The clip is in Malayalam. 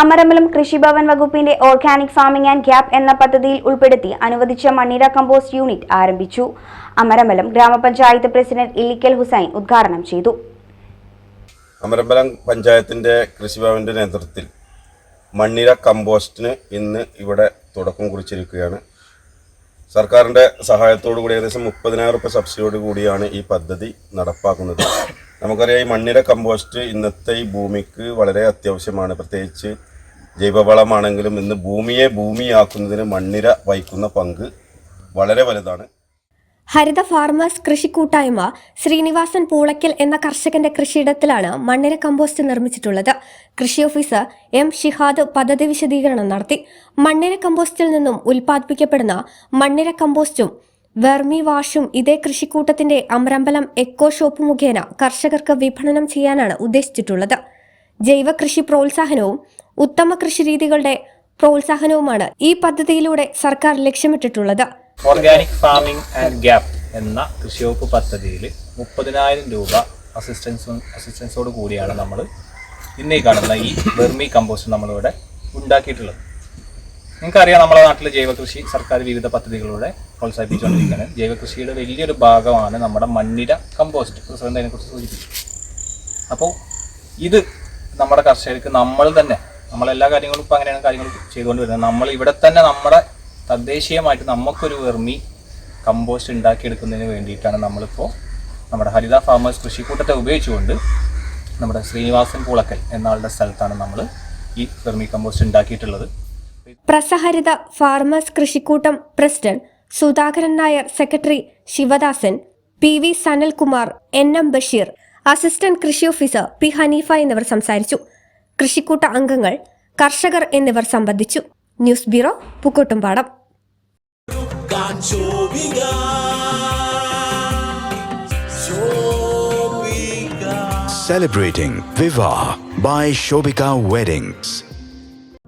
അമരമ്പലം കൃഷിഭവൻ വകുപ്പിന്റെ ഓർഗാനിക് ഫാമിംഗ് ആൻഡ് ഗ്യാപ് എന്ന പദ്ധതിയിൽ ഉൾപ്പെടുത്തി അനുവദിച്ച മണ്ണിര കമ്പോസ്റ്റ് യൂണിറ്റ് ആരംഭിച്ചു. അമരമലം ഗ്രാമപഞ്ചായത്ത് പ്രസിഡന്റ് ഇല്ലിക്കൽ ഹുസൈൻ ഉദ്ഘാടനം ചെയ്തു. അമരമ്പലം പഞ്ചായത്തിന്റെ കൃഷിഭവന്റെ നേതൃത്വത്തിൽ മണ്ണിര കമ്പോസ്റ്റിന് ഇന്ന് ഇവിടെ തുടക്കം കുറിച്ചിരിക്കുകയാണ്. സർക്കാരിന്റെ സഹായത്തോടു കൂടി ഏകദേശം മുപ്പതിനായിരം റുപ്യ സബ്സിഡിയോട് കൂടിയാണ് ഈ പദ്ധതി നടപ്പാക്കുന്നത്. നമുക്കറിയാം ഈ മണ്ണിര കമ്പോസ്റ്റ് ഇന്നത്തെ ഈ ഭൂമിക്ക് വളരെ അത്യാവശ്യമാണ്. പ്രത്യേകിച്ച് ജൈവവളമാണെങ്കിലും ഇന്ന് ഭൂമിയെ ഭൂമിയാക്കുന്നതിന് മണ്ണിര വഹിക്കുന്ന പങ്ക് വളരെ വലുതാണ്. ഹരിത ഫാർമേഴ്സ് കൃഷിക്കൂട്ടായ്മ ശ്രീനിവാസൻ പൂളയ്ക്കൽ എന്ന കർഷകന്റെ കൃഷിയിടത്തിലാണ് മണ്ണിര കമ്പോസ്റ്റ് നിർമ്മിച്ചിട്ടുള്ളത്. കൃഷി ഓഫീസർ എം ഷിഹാദ് പദ്ധതി വിശദീകരണം നടത്തി. മണ്ണിര കമ്പോസ്റ്റിൽ നിന്നും ഉൽപ്പാദിപ്പിക്കപ്പെടുന്ന മണ്ണിര കമ്പോസ്റ്റും വെർമി വാഷും ഇതേ കൃഷിക്കൂട്ടത്തിന്റെ അമ്രമ്പലം എക്കോ ഷോപ്പ് മുഖേന കർഷകർക്ക് വിപണനം ചെയ്യാനാണ് ഉദ്ദേശിച്ചിട്ടുള്ളത്. ജൈവ കൃഷി പ്രോത്സാഹനവും ഉത്തമ കൃഷിരീതികളുടെ പ്രോത്സാഹനവുമാണ് ഈ പദ്ധതിയിലൂടെ സർക്കാർ ലക്ഷ്യമിട്ടിട്ടുള്ളത്. ഓർഗാനിക് ഫാമിംഗ് ആൻഡ് ഗ്യാപ്പ് എന്ന കൃഷിവകുപ്പ് പദ്ധതിയിൽ മുപ്പതിനായിരം രൂപ അസിസ്റ്റൻസും അസിസ്റ്റൻസോട് കൂടിയാണ് നമ്മൾ ഇന്നീ കാണുന്ന ഈ വെർമി കമ്പോസ്റ്റ് നമ്മളിവിടെ ഉണ്ടാക്കിയിട്ടുള്ളത്. നിങ്ങൾക്കറിയാം നമ്മുടെ നാട്ടിൽ ജൈവകൃഷി സർക്കാർ വിവിധ പദ്ധതികളിലൂടെ പ്രോത്സാഹിപ്പിച്ചുകൊണ്ടിരിക്കുകയാണ്. ജൈവകൃഷിയുടെ വലിയൊരു ഭാഗമാണ് നമ്മുടെ മണ്ണിര കമ്പോസ്റ്റ്. പ്രസിഡന്റ് അതിനെക്കുറിച്ച് സൂചിപ്പിച്ചു. അപ്പോൾ ഇത് നമ്മുടെ കർഷകർക്ക് നമ്മൾ തന്നെ നമ്മളെല്ലാ കാര്യങ്ങളും ഇപ്പോൾ അങ്ങനെയാണ് കാര്യങ്ങൾ ചെയ്തുകൊണ്ട് വരുന്നത് നമ്മൾ ഇവിടെ തന്നെ നമ്മുടെ തദ്ദേശീയമായിട്ട് നമുക്കൊരു വെർമി കമ്പോസ്റ്റ് ഉണ്ടാക്കിയെടുക്കുന്നതിന് വേണ്ടിയിട്ടാണ് നമ്മളിപ്പോൾ നമ്മുടെ ഹരിത ഫാമേഴ്സ് കൃഷിക്കൂട്ടത്തെ ഉപയോഗിച്ചുകൊണ്ട് നമ്മുടെ ശ്രീനിവാസൻ പൂളക്കൽ എന്ന ആളുടെ സ്ഥലത്താണ് നമ്മൾ ഈ വെർമി കമ്പോസ്റ്റ് ഉണ്ടാക്കിയിട്ടുള്ളത്. പ്രസഹരിത farmers കൃഷിക്കൂട്ടം president Sudhakaran Nair secretary Sivadasan P V Sanalkumar N M Basheer assistant കൃഷി ഓഫീസർ പി ഹനീഫ എന്നിവർ സംസാരിച്ചു. കൃഷിക്കൂട്ട അംഗങ്ങൾ കർഷകർ എന്നിവർ സംബന്ധിച്ചു. News bureau Pookkottumpadam. Celebrating Viva by Shobika Weddings.